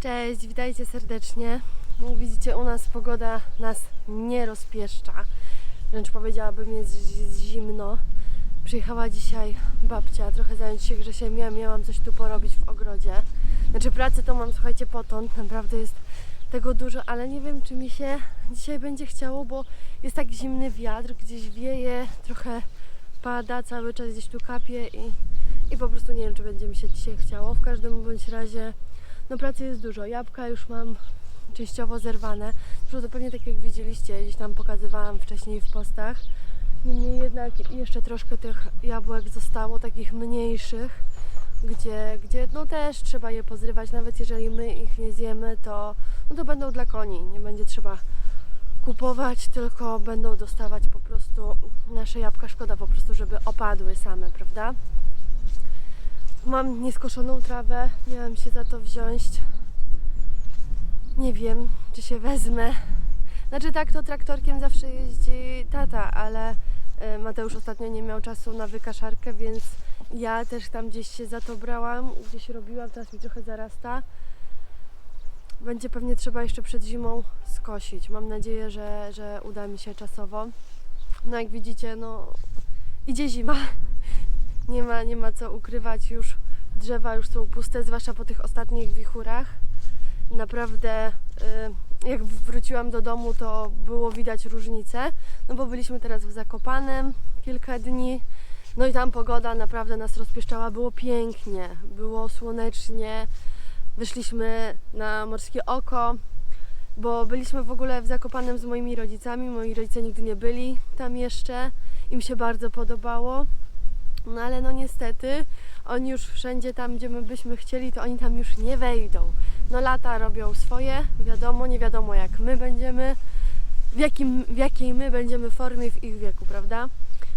Cześć, witajcie serdecznie. Jak widzicie, u nas pogoda nas nie rozpieszcza. Wręcz powiedziałabym, jest zimno. Przyjechała dzisiaj babcia, trochę zająć się Grzesiem. Miałam coś tu porobić w ogrodzie. Znaczy pracy to mam, słuchajcie, potąd. Naprawdę jest tego dużo, ale nie wiem, czy mi się dzisiaj będzie chciało, bo jest tak zimny wiatr, gdzieś wieje, trochę pada, cały czas gdzieś tu kapie i, i po prostu nie wiem, czy będzie mi się dzisiaj chciało. W każdym bądź razie no pracy jest dużo. Jabłka już mam częściowo zerwane. Zresztą pewnie tak jak widzieliście, gdzieś tam pokazywałam wcześniej w postach. Niemniej jednak jeszcze troszkę tych jabłek zostało, takich mniejszych, gdzie, gdzie no też trzeba je pozrywać. Nawet jeżeli my ich nie zjemy, to, no to będą dla koni. Nie będzie trzeba kupować, tylko będą dostawać po prostu nasze jabłka. Szkoda po prostu, żeby opadły same, prawda? Mam nieskoszoną trawę, miałam się za to wziąć. Nie wiem, czy się wezmę. Znaczy tak, to traktorkiem zawsze jeździ tata, ale e, Mateusz ostatnio nie miał czasu na wykaszarkę, więc ja też tam gdzieś się za to brałam, gdzieś robiłam, teraz mi trochę zarasta. Będzie pewnie trzeba jeszcze przed zimą skosić. Mam nadzieję, że, że uda mi się czasowo. No jak widzicie, no idzie zima. Nie ma, nie ma co ukrywać już. Drzewa już są puste, zwłaszcza po tych ostatnich wichurach. Naprawdę, y, jak wróciłam do domu, to było widać różnicę. No bo byliśmy teraz w Zakopanem kilka dni. No i tam pogoda naprawdę nas rozpieszczała. Było pięknie, było słonecznie. Wyszliśmy na morskie oko, bo byliśmy w ogóle w Zakopanem z moimi rodzicami. Moi rodzice nigdy nie byli tam jeszcze. Im się bardzo podobało. No ale no niestety, oni już wszędzie tam, gdzie my byśmy chcieli, to oni tam już nie wejdą. No lata robią swoje, wiadomo, nie wiadomo jak my będziemy, w, jakim, w jakiej my będziemy formie w ich wieku, prawda?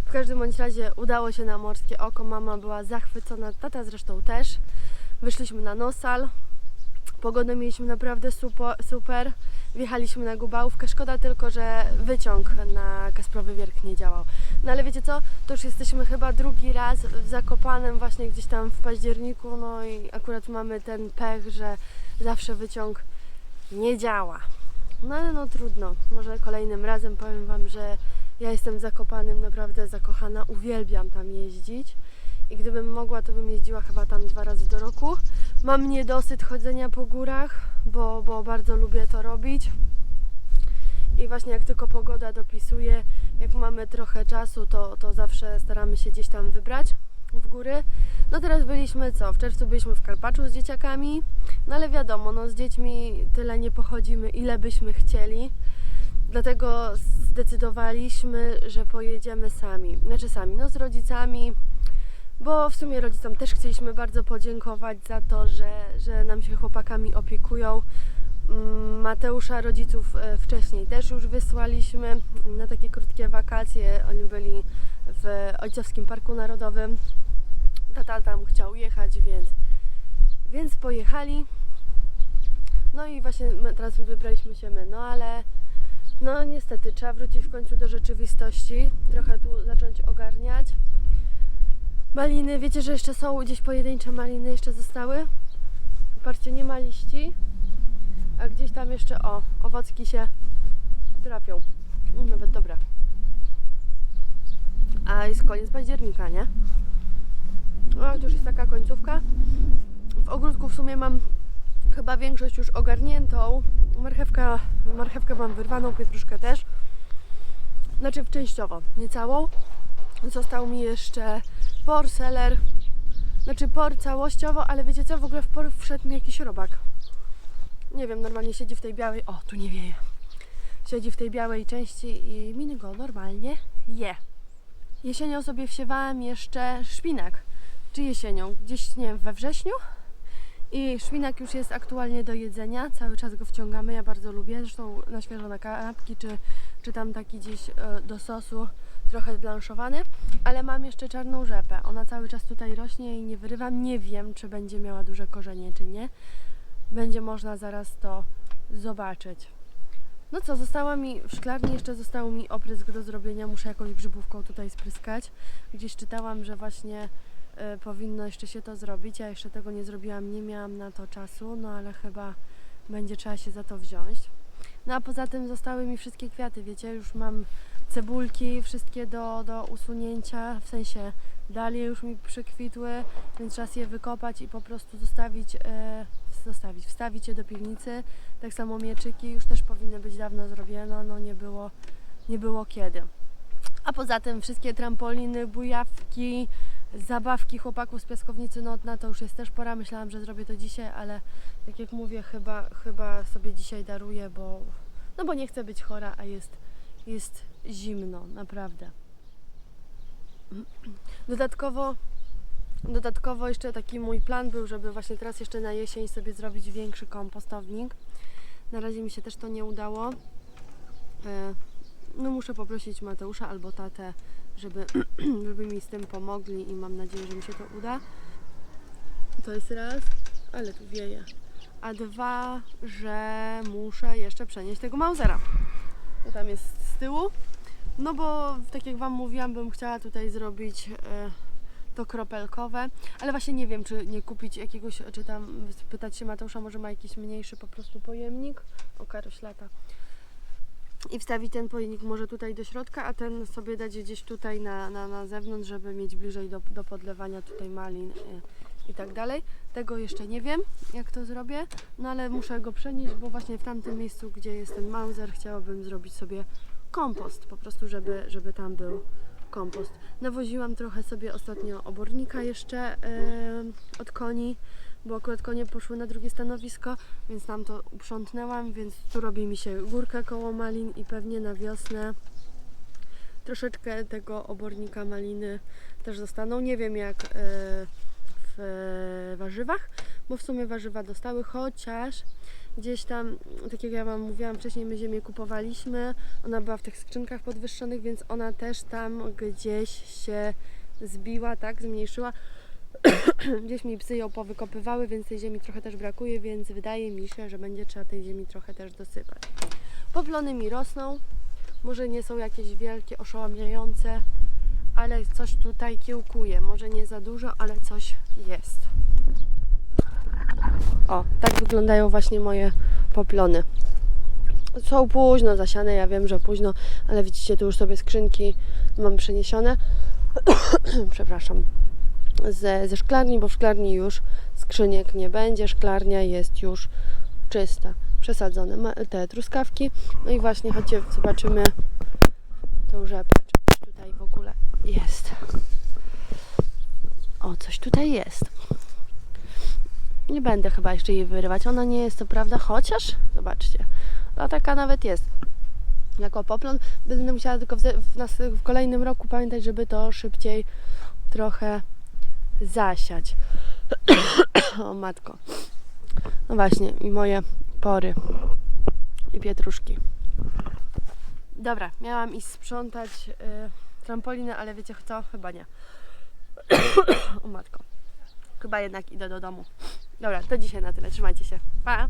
W każdym bądź razie udało się na morskie oko, mama była zachwycona, tata zresztą też. Wyszliśmy na Nosal, pogodę mieliśmy naprawdę super, super. Wjechaliśmy na Gubałówkę, szkoda tylko, że wyciąg na Kasprowy Wierch nie działał. No ale wiecie co, to już jesteśmy chyba drugi raz w Zakopanem właśnie gdzieś tam w październiku, no i akurat mamy ten pech, że zawsze wyciąg nie działa. No ale no trudno, może kolejnym razem powiem Wam, że ja jestem Zakopanem. Naprawdę zakochana, uwielbiam tam jeździć. I gdybym mogła, to bym jeździła chyba tam dwa razy do roku. Mam niedosyt chodzenia po górach, bo, bo bardzo lubię to robić. I właśnie jak tylko pogoda dopisuje, jak mamy trochę czasu, to, to zawsze staramy się gdzieś tam wybrać w góry. No teraz byliśmy co? W czerwcu byliśmy w Karpaczu z dzieciakami, no ale wiadomo, no z dziećmi tyle nie pochodzimy, ile byśmy chcieli. Dlatego zdecydowaliśmy, że pojedziemy sami. Znaczy sami, no z rodzicami, bo w sumie rodzicom też chcieliśmy bardzo podziękować za to, że, że nam się chłopakami opiekują. Mm, Mateusza rodziców e, wcześniej też już wysłaliśmy na takie krótkie wakacje. Oni byli w Ojcowskim Parku Narodowym. Tata tam chciał jechać, więc, więc pojechali. No i właśnie teraz wybraliśmy się my, no ale no niestety trzeba wrócić w końcu do rzeczywistości, trochę tu zacząć ogarniać. Maliny, wiecie, że jeszcze są gdzieś pojedyncze maliny, jeszcze zostały? Patrzcie, nie ma liści, a gdzieś tam jeszcze, o, owocki się trafią. Nawet dobre. A jest koniec października, nie? O, to już jest taka końcówka. W ogródku w sumie mam chyba większość już ogarniętą. Marchewka, marchewkę mam wyrwaną, pietruszkę też. Znaczy częściowo, nie całą. Został mi jeszcze por, seler. Znaczy por całościowo, ale wiecie co? W ogóle w por wszedł mi jakiś robak. Nie wiem, normalnie siedzi w tej białej... O, tu nie wieje. Siedzi w tej białej części i miny go normalnie je. Jesienią sobie wsiewałam jeszcze szpinak. Czy jesienią? Gdzieś, nie wiem, we wrześniu? I szpinak już jest aktualnie do jedzenia, cały czas go wciągamy, ja bardzo lubię, zresztą na świeżo na kanapki, czy, czy tam taki gdzieś e, do sosu, trochę zblanszowany, ale mam jeszcze czarną rzepę, ona cały czas tutaj rośnie i nie wyrywam, nie wiem czy będzie miała duże korzenie, czy nie, będzie można zaraz to zobaczyć. No co, została mi w szklarni, jeszcze został mi oprysk do zrobienia, muszę jakąś grzybówką tutaj spryskać, gdzieś czytałam, że właśnie y, powinno jeszcze się to zrobić. Ja jeszcze tego nie zrobiłam, nie miałam na to czasu, no ale chyba będzie trzeba się za to wziąć. No a poza tym zostały mi wszystkie kwiaty, wiecie, już mam cebulki wszystkie do, do usunięcia, w sensie dalie już mi przykwitły, więc czas je wykopać i po prostu zostawić, e, zostawić, wstawić je do piwnicy. Tak samo mieczyki już też powinny być dawno zrobione, no nie było, nie było kiedy. A poza tym wszystkie trampoliny, bujawki, zabawki chłopaków z piaskownicy, no na to już jest też pora. Myślałam, że zrobię to dzisiaj, ale tak jak mówię, chyba, chyba sobie dzisiaj daruję, bo, no bo nie chcę być chora, a jest, jest zimno, naprawdę. Dodatkowo, dodatkowo jeszcze taki mój plan był, żeby właśnie teraz jeszcze na jesień sobie zrobić większy kompostownik. Na razie mi się też to nie udało. E, No muszę poprosić Mateusza albo tatę, żeby, żeby mi z tym pomogli i mam nadzieję, że mi się to uda. To jest raz, ale tu wieje. A dwa, że muszę jeszcze przenieść tego Mausera. To tam jest tyłu. No bo tak jak Wam mówiłam, bym chciała tutaj zrobić e, to kropelkowe, ale właśnie nie wiem, czy nie kupić jakiegoś, czy tam pytać się Mateusza, może ma jakiś mniejszy po prostu pojemnik. O, karoś lata. I wstawić ten pojemnik może tutaj do środka, a ten sobie dać gdzieś tutaj na, na, na zewnątrz, żeby mieć bliżej do, do podlewania tutaj malin i, i tak dalej. Tego jeszcze nie wiem, jak to zrobię, no ale muszę go przenieść, bo właśnie w tamtym miejscu, gdzie jest ten Mauser, chciałabym zrobić sobie kompost, po prostu, żeby, żeby tam był kompost. Nawoziłam trochę sobie ostatnio obornika jeszcze em, od koni, bo akurat konie poszły na drugie stanowisko, więc tam to uprzątnęłam, więc tu robi mi się górka koło malin i pewnie na wiosnę troszeczkę tego obornika maliny też zostaną. Nie wiem jak e, w warzywach, bo w sumie warzywa dostały, chociaż gdzieś tam, tak jak ja Wam mówiłam wcześniej, my ziemię kupowaliśmy, ona była w tych skrzynkach podwyższonych, więc ona też tam gdzieś się zbiła, tak, zmniejszyła. gdzieś mi psy ją powykopywały, więc tej ziemi trochę też brakuje, więc wydaje mi się, że będzie trzeba tej ziemi trochę też dosypać. Poplony mi rosną, może nie są jakieś wielkie, oszałamiające, ale coś tutaj kiełkuje. Może nie za dużo, ale coś jest. O, tak wyglądają właśnie moje poplony. Są późno zasiane, ja wiem, że późno, ale widzicie, tu już sobie skrzynki mam przeniesione. Przepraszam. Ze, ze szklarni, bo w szklarni już skrzyniek nie będzie. Szklarnia jest już czysta. Przesadzone te truskawki. No i właśnie, chodźcie, zobaczymy tą rzepę. Czy tutaj w ogóle jest. O, coś tutaj jest. Nie będę chyba jeszcze jej wyrywać. Ona nie jest to prawda, chociaż zobaczcie, ta taka nawet jest. Jako poplon będę musiała tylko w, w, nas, w kolejnym roku pamiętać, żeby to szybciej trochę zasiać. o matko. No właśnie, i moje pory i pietruszki. Dobra, miałam iść sprzątać y, trampolinę, ale wiecie co? Chyba nie. o matko. Chyba jednak idę do domu. Dobra, to dzisiaj na tyle. Trzymajcie się. Pa!